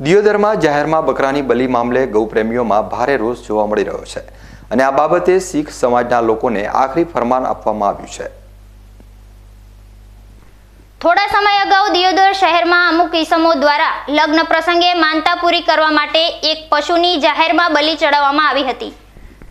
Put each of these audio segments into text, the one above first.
દિયોદરમાં જાહેરમાં બકરાની બલી મામલે ગૌપ્રેમીઓમાં ભારે રોષ જોવા મળી રહ્યો છે અને આ બાબતે શીખ સમાજના લોકોને આખરી ફરમાન આપવામાં આવ્યું છે. થોડા સમય અગાઉ દિયોદર શહેરમાં અમુક ઈસમો દ્વારા લગ્ન પ્રસંગે માનતા પૂરી કરવા માટે એક પશુની જાહેરમાં બલિ ચડાવવામાં આવી હતી.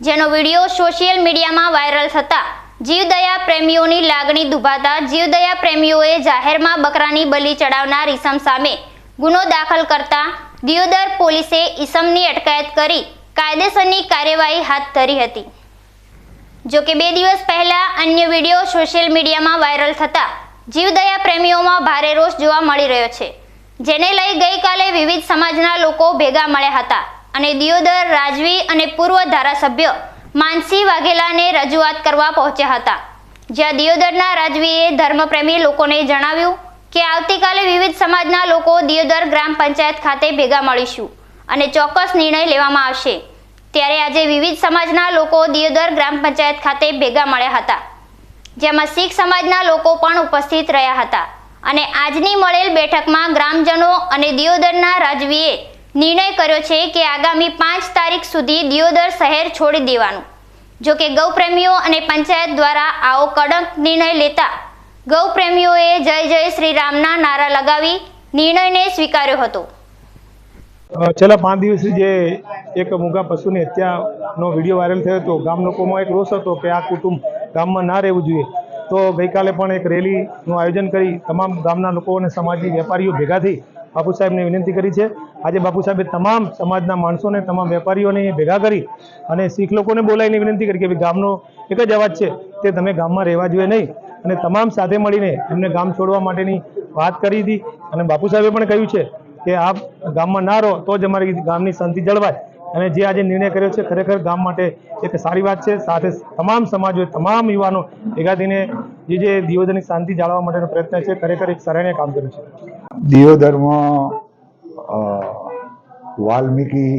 જેનો વીડિયો સોશિયલ મીડિયામાં વાયરલ થતા જીવદયા પ્રેમીઓની લાગણી દુભાતા જીવદયા પ્રેમીઓએ જાહેરમાં બકરાની બલિ ચડાવનાર ઈસમ સામે ગુનો દાખલ કરતા દિયોદર પોલીસે ઈસમની અટકાયત કરી કાયદેસરની કાર્યવાહી હાથ ધરી હતી. જોકે બે દિવસ પહેલા અન્ય વીડિયો સોશિયલ મીડિયામાં વાયરલ થતા જીવદયા પ્રેમીઓમાં ભારે રોષ જોવા મળી રહ્યો છે, જેને લઈ ગઈકાલે વિવિધ સમાજના લોકો ભેગા મળ્યા હતા અને દિયોદર રાજવી અને પૂર્વ ધારાસભ્ય માનસી વાઘેલાને રજૂઆત કરવા પહોંચ્યા હતા, જ્યાં દિયોદરના રાજવીએ ધર્મપ્રેમી લોકોને જણાવ્યું કે આવતીકાલે વિવિધ સમાજના લોકો દિયોદર ગ્રામ પંચાયત ખાતે ભેગા મળીશું અને ચોક્કસ નિર્ણય લેવામાં આવશે. ત્યારે આજે વિવિધ સમાજના લોકો દિયોદર ગ્રામ પંચાયત ખાતે ભેગા મળ્યા હતા. જેમાં શીખ સમાજના લોકો પણ ઉપસ્થિત રહ્યા હતા અને આજની મળેલ બેઠકમાં ગ્રામજનો અને દિયોદરના રાજવીએ નિર્ણય કર્યો છે કે આગામી પાંચ તારીખ સુધી દિયોદર શહેર છોડી દેવાનું. જો કે ગૌપ્રેમીઓ અને પંચાયત દ્વારા આવો કડક નિર્ણય લેતા ગૌપ્રેમીઓએ જય જય શ્રી રામના નારા લગાવી નિર્ણયને સ્વીકાર્યો હતો. છેલ્લા પાંચ દિવસથી જે એક મૂગા પશુની હત્યાનો વીડિયો વાયરલ થયો હતો, ગામ લોકોમાં એક રોષ હતો કે આ કુટુંબ ગામમાં ના રહેવું જોઈએ. તો ગઈકાલે પણ એક રેલીનું આયોજન કરી તમામ ગામના લોકો અને સમાજની વેપારીઓ ભેગા થઈ બાપુ સાહેબને વિનંતી કરી છે. આજે બાપુ સાહેબે તમામ સમાજના માણસોને, તમામ વેપારીઓને ભેગા કરી અને શીખ લોકોને બોલાવીને વિનંતી કરી કે ગામનો એક જ અવાજ છે કે તમે ગામમાં રહેવા જોઈએ નહીં. અને તમામ સાથે મળીને એમને ગામ છોડવા માટેની વાત કરી હતી. અને બાપુ સાહેબે પણ કહ્યું છે કે આપ ગામમાં ના રહો તો જ અમારી ગામની શાંતિ જળવાય. અને જે આજે નિર્ણય કર્યો છે ખરેખર ગામ માટે એક સારી વાત છે. સાથે તમામ સમાજો, તમામ યુવાનો ભેગા થઈને જે જે દિયોદરની શાંતિ જાળવવા માટેનો પ્રયત્ન છે, ખરેખર એક સરાહનીય કામ કર્યું છે. દિયોદરમાં વાલ્મીકી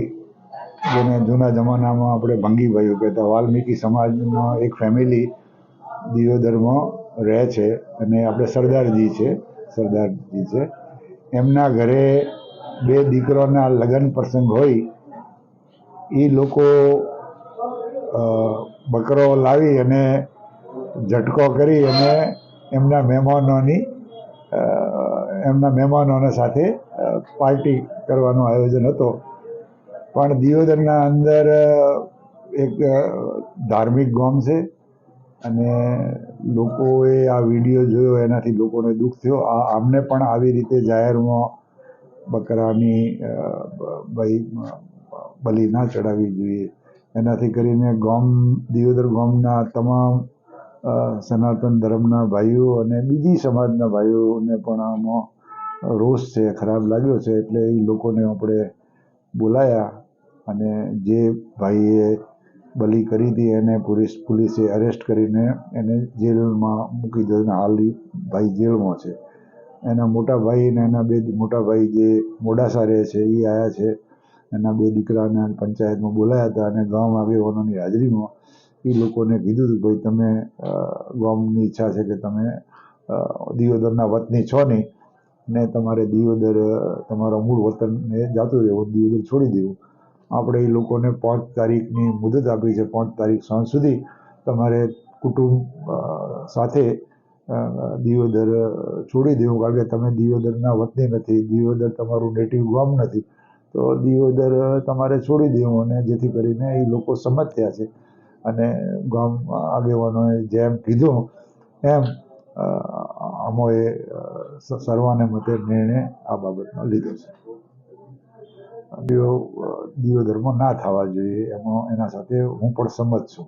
જેને જૂના જમાનામાં આપણે ભંગી ભંગીભાઈઓ કહેતા, વાલ્મીકી સમાજમાં એક ફેમિલી દિયોદરમાં રહે છે અને આપણે સરદારજી છે સરદારજી છે. એમના ઘરે બે દીકરોના લગ્ન પ્રસંગ હોય એ લોકો બકરો લાવી અને ઝટકો કરી અને એમના મહેમાનોની એમના મહેમાનોને સાથે પાર્ટી કરવાનું આયોજન હતો. પણ દિયોદરના અંદર એક ધાર્મિક ગોમ છે. અને લોકોએ આ વીડિયો જોયો, એનાથી લોકોને દુઃખ થયો. આ આમને પણ આવી રીતે જાહેરમાં બકરાની ભાઈ બલિ ના ચડાવવી જોઈએ. એનાથી કરીને ગોમ, દિયોદર ગોમના તમામ સનાતન ધર્મના ભાઈઓ અને બીજી સમાજના ભાઈઓને પણ આમાં રોષ છે, ખરાબ લાગ્યો છે, એટલે એ લોકોને આપણે બોલાયા અને જે ભાઈએ બલિ કરી હતી એને પોલીસ, પોલીસે અરેસ્ટ કરીને એને જેલમાં મૂકી દીધો. અને હાલ ભાઈ જેલમાં છે. એના મોટા ભાઈ અને એના બે, મોટા ભાઈ જે મોડાસા રહે છે એ આવ્યા છે. એના બે દીકરાને પંચાયતમાં બોલાયા હતા અને ગામ આગેવાનોની હાજરીમાં. એ લોકોને કીધું હતું, ભાઈ, તમે ગામની ઈચ્છા છે કે તમે દિયોદરના વતની છો નહીં. ને તમારે દિયોદર તમારા મૂળ વતનને જાતું રહેવું, દિયોદર છોડી દેવું. આપણે એ લોકોને પાંચ તારીખની મુદત આપી છે. પાંચ તારીખ સાંજ સુધી તમારે કુટુંબ સાથે દિયોદર છોડી દેવું. કારણ કે તમે દિયોદરના વતની નથી. દિયોદર તમારું નેટિવ ગામ નથી. તો દિયોદર તમારે છોડી દેવું અને જેથી કરીને એ લોકો સંમત થયા છે. અને ગામ આગેવાનોએ જેમ કીધું એમ અમોએ સર્વાને મતે નિર્ણય આ બાબતમાં લીધો છે. દિયો ધર્મ ના થવા જોઈએ. એમાં એના સાથે હું પણ સંમત છું.